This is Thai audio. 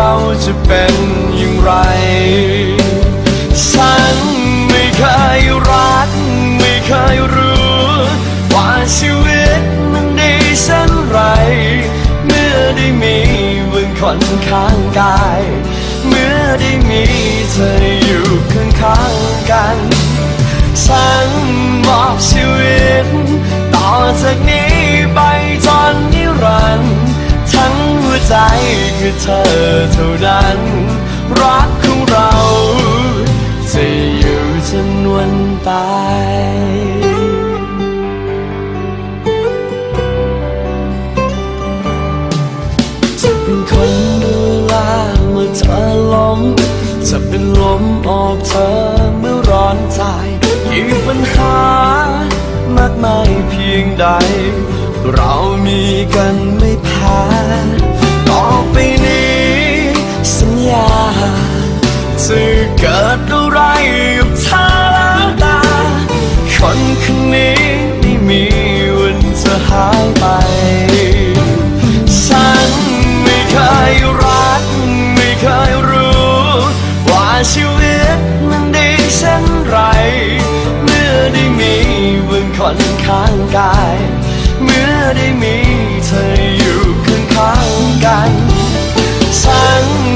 เราจะเป็นอย่างไร ฉันไม่เคยรัก ไม่เคยรู้ ว่าชีวิตมันดีเช่นไร เมื่อได้มีมึงคนข้างกาย เมื่อได้มีเธออยู่ข้างข้างกัน ฉันมอบชีวิต ต่อจากนี้ ใจคือเธอเท่านั้น รักของเรา จะอยู่จนวันตายจะเป็นคนดูแลเมื่อเธอล้มจะเป็นลมออกเธอเมื่อร้อนใจยิ่งปัญหามากมายเพียงใด เรามีกันไม่แพ้ จะเกิดอะไรกับเธอแล้วตา คนคนนี้ไม่มีวันจะหายไป ฉันไม่เคยรัก ไม่เคยรู้ ว่าชีวิตมันดีเช่นไร เมื่อได้มีมึงคนข้างกาย เมื่อได้มีเธออยู่ข้างข้างๆกัน ฉัน